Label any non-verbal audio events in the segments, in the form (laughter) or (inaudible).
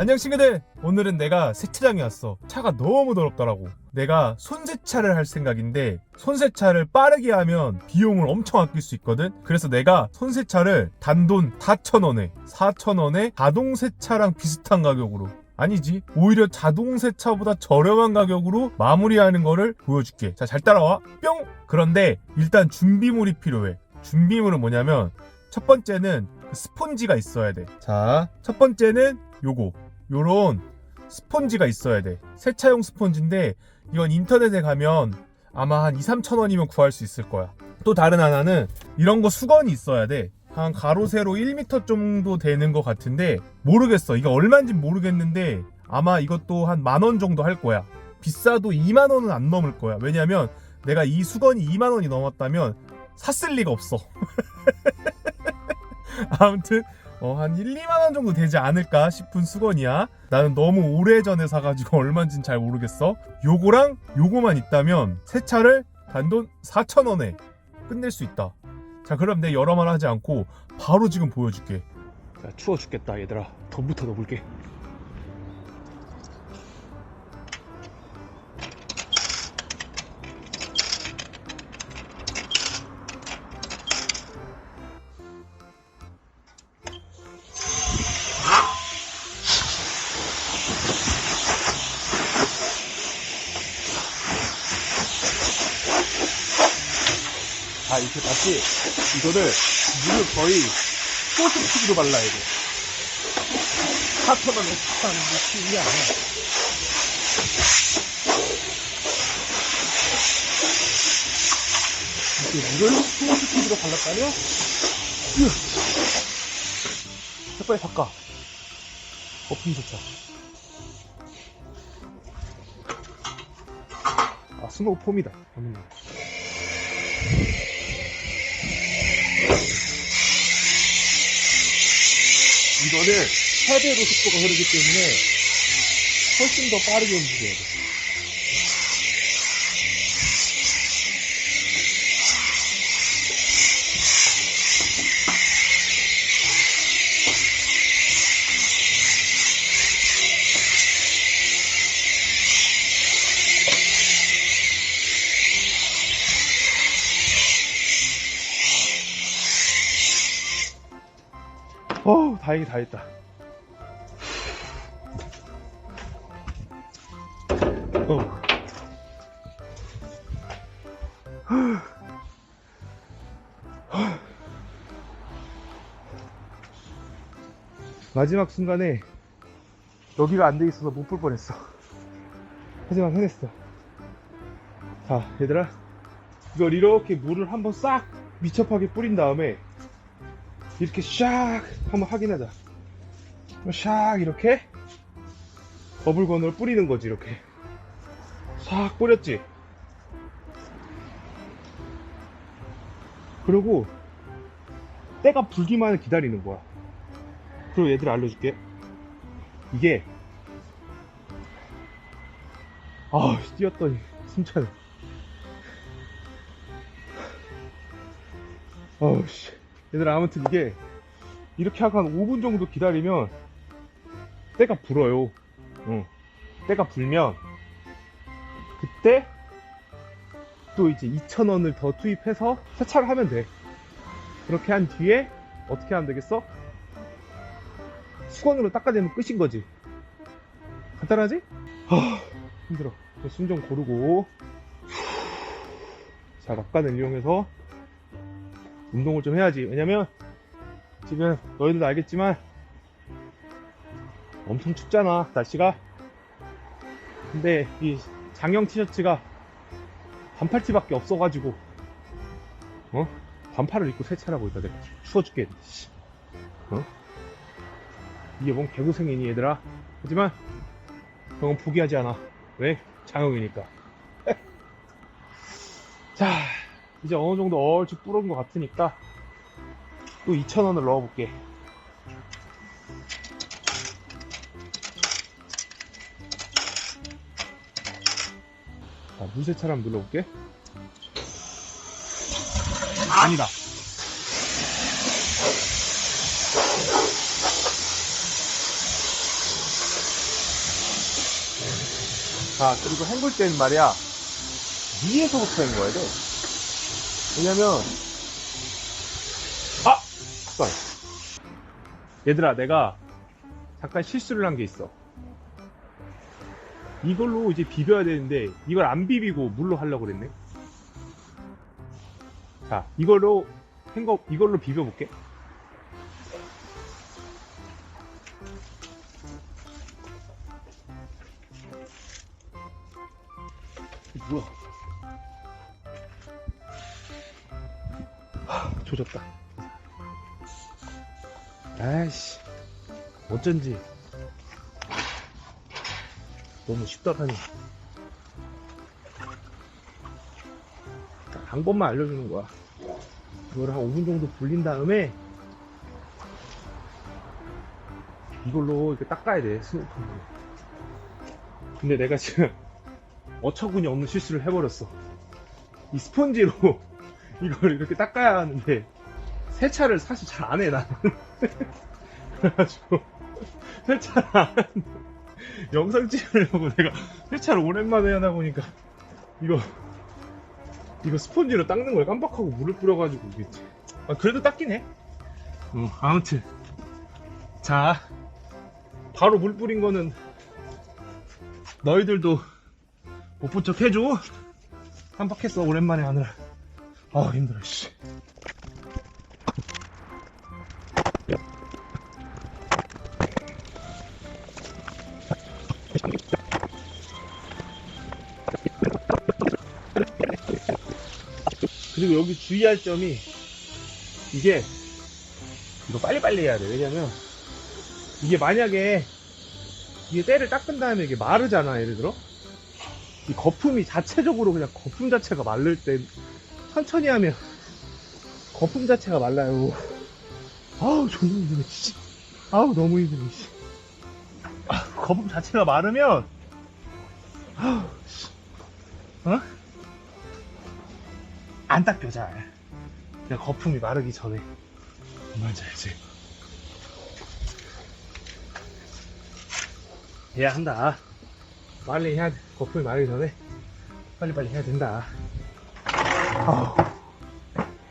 안녕 친구들 오늘은 내가 세차장에 왔어. 차가 너무 더럽더라고. 내가 손세차를 할 생각인데 손세차를 빠르게 하면 비용을 엄청 아낄 수 있거든. 그래서 내가 손세차를 단돈 4,000원에 4,000원에 자동세차랑 비슷한 가격으로 아니지 오히려 자동세차보다 저렴한 가격으로 마무리하는 거를 보여줄게. 자 잘 따라와. 뿅! 그런데 일단 준비물이 필요해. 준비물은 뭐냐면 첫 번째는 그 스폰지가 있어야 돼. 자, 첫 번째는 요거. 요런 스폰지가 있어야 돼. 세차용 스폰지인데 이건 인터넷에 가면 아마 한 2, 3천 원이면 구할 수 있을 거야. 또 다른 하나는 이런 거 수건이 있어야 돼. 한 가로 세로 1m 정도 되는 것 같은데 모르겠어. 이거 얼마인지 모르겠는데 아마 이것도 한 만 원 정도 할 거야. 비싸도 2만 원은 안 넘을 거야. 왜냐면 내가 이 수건이 2만 원이 넘었다면 샀을 리가 없어. (laughs) 아무튼 어, 한 1, 2만 원 정도 되지 않을까 싶은 수건이야. 나는 너무 오래전에 사가지고 (laughs) 얼마인지는 잘 모르겠어. 요거랑 요거만 있다면 세차를 단돈 4,000원에 끝낼 수 있다. 자 그럼 내 여러 말 하지 않고 바로 지금 보여줄게. 야, 추워 죽겠다 얘들아 덤부터 넣어볼게 봤지? 이거를 물을 거의 소스틱으로 발라야 돼. 4천원에 파는 느낌이 아니야. 이렇게 물을 소스틱으로 발랐다면 으 빨리 닦아. 거품 세차 아 스노우 폼이다. 음. 이거를 최대로 속도가 흐르기 때문에 훨씬 더 빠르게 움직여야 돼. 어우, 다행히 다 했다. 어. 마지막 순간에 여기가 안 돼 있어서 못 볼 뻔했어. 하지만 해냈어. 자, 얘들아. 이걸 이렇게 물을 한번 싹 미첩하게 뿌린 다음에 이렇게 샥 한번 확인하자. 샥 이렇게 버블건으로 뿌리는 거지 이렇게 싹 뿌렸지. 그리고 때가 불기만을 기다리는 거야. 그리고 얘들 알려줄게. 이게 아 뛰었더니 숨차네. 어우씨. 얘들아 아무튼 이게 이렇게 하고 한 5분 정도 기다리면 때가 불어요 응. 때가 불면 그때 또 이제 2,000원을 더 투입해서 세차를 하면 돼 그렇게 한 뒤에 어떻게 하면 되겠어? 수건으로 닦아내면 끝인 거지 간단하지? 하, 힘들어 숨 좀 고르고 자 락간을 이용해서 운동을 좀 해야지. 왜냐면 지금 너희들도 알겠지만 엄청 춥잖아 날씨가. 근데 이 장형 티셔츠가 반팔티밖에 없어가지고 어 반팔을 입고 세차라고 있다 내가 추워 죽겠네. 씨. 어 이게 뭔 개고생이니 얘들아. 하지만 형은 포기하지 않아. 왜? 장형이니까. (laughs) 자. 이제 어느 정도 얼추 뿌른 것 같으니까 또 2,000원을 넣어볼게. 자, 물세차를 한번 눌러볼게. 아니다. 자, 그리고 헹굴 때는 말이야. 위에서부터 헹궈야 돼. 왜냐면, 아! 잠깐. 얘들아, 내가 잠깐 실수를 한 게 있어. 이걸로 이제 비벼야 되는데, 이걸 안 비비고 물로 하려고 그랬네. 자, 이걸로 헹궈, 이걸로 비벼볼게. 뭐야? 하, 조졌다. 아이씨, 어쩐지 너무 쉽더라니. 방법만 알려주는 거야. 이걸 한 5분 정도 불린 다음에 이걸로 이렇게 닦아야 돼, 스노우폼으로. 근데 내가 지금 (laughs) 어처구니 없는 실수를 해버렸어. 이 스펀지로 이걸 이렇게 닦아야 하는데 세차를 사실 잘 안 해 나는. 그래가지고 세차를 안 하는데 영상 찍으려고 내가 세차를 오랜만에 하다 보니까 이거 이거 스펀지로 닦는 걸 깜빡하고 물을 뿌려가지고 이게 아, 그래도 닦긴 해. 어, 아무튼 자 바로 물 뿌린 거는 너희들도 못본척 해줘. 깜빡했어 오랜만에 하느라. 아 힘들어 씨. 그리고 여기 주의할 점이 이게 이거 빨리빨리 해야 돼. 왜냐면 이게 만약에 이게 때를 닦은 다음에 이게 마르잖아. 예를 들어 이 거품이 자체적으로 그냥 거품 자체가 마를 때 천천히 하면 거품 자체가 말라요. 아우 존나 힘드네 진짜. 아우 너무. 씨. 아, 거품 자체가 마르면 아우, 씨. 어? 안 닦여 잘. 그냥 거품이 마르기 전에. 뭔지 알지? 해야 한다. 빨리 해야 돼. 거품이 마르기 전에 빨리빨리 해야 된다. 아우,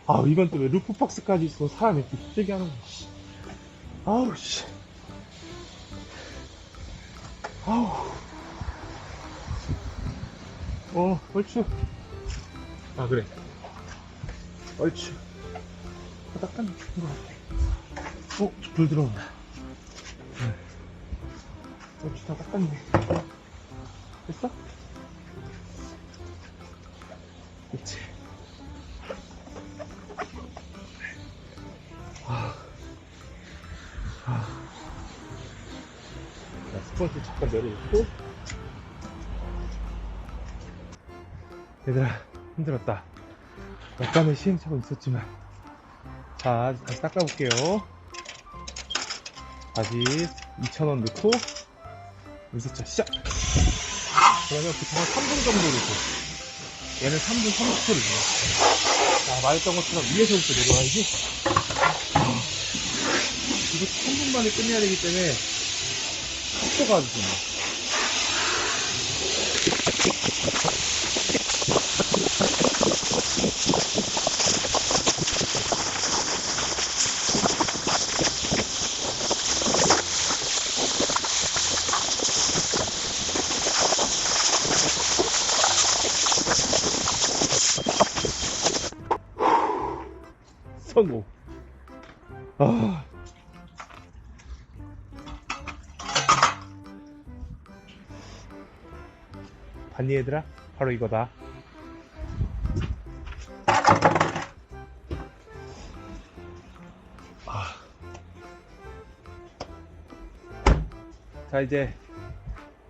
아우 이건 또 왜 루프박스까지 있어. 사람이 이렇게 힘들게 하는 거야. 씨. 아우, 씨. 아우. 어, 얼추. 아, 그래. 얼추. 다 닦았는 것 같아. 어, 불 들어온다. 네. 얼추 다 닦았네. 됐어? 아. 자, 스펀지 잠깐 내려놓고. 얘들아, 힘들었다. 약간의 시행착오 있었지만. 자, 다시 닦아볼게요. 다시 2,000원 넣고, 물세차 시작! 그러면 보통 한 3분 정도 넣고, 얘는 3분 30초를 줘. 자, 말했던 것처럼 위에서부터 내려와야지. 이거 3분 만에 끝내야 되기 때문에, 좋네. 성공. 아. 봤니 얘들아? 바로 이거다. 아. 자 이제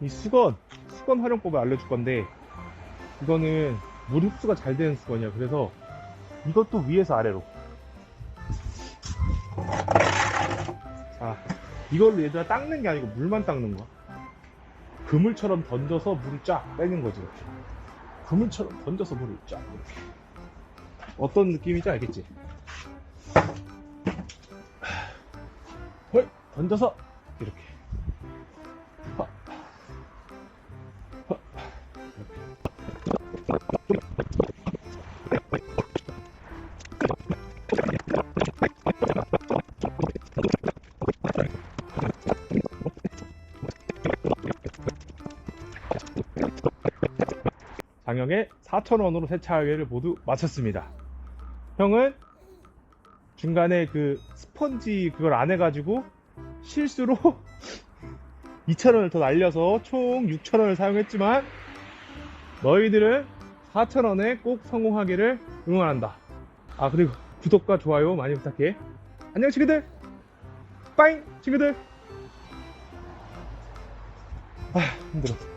이 수건 수건 활용법을 알려줄 건데 이거는 물 흡수가 잘 되는 수건이야. 그래서 이것도 위에서 아래로 자, 이걸로 얘들아 닦는 게 아니고 물만 닦는 거야. 그물처럼 던져서 물을 쫙 빼는 거지 이렇게. 그물처럼 던져서 물을 쫙 이렇게. 어떤 느낌인지 알겠지? 헐 던져서 이렇게. 하. 하. 이렇게. 장영의 4,000원으로 세차하기를 모두 마쳤습니다. 형은 중간에 그 스펀지 그걸 안 해가지고 실수로 (laughs) 2,000원을 더 날려서 총 6,000원을 사용했지만 너희들은 4,000원에 꼭 성공하기를 응원한다. 아 그리고 구독과 좋아요 많이 부탁해. 안녕 친구들. 빠잉 친구들. 아 힘들어. 자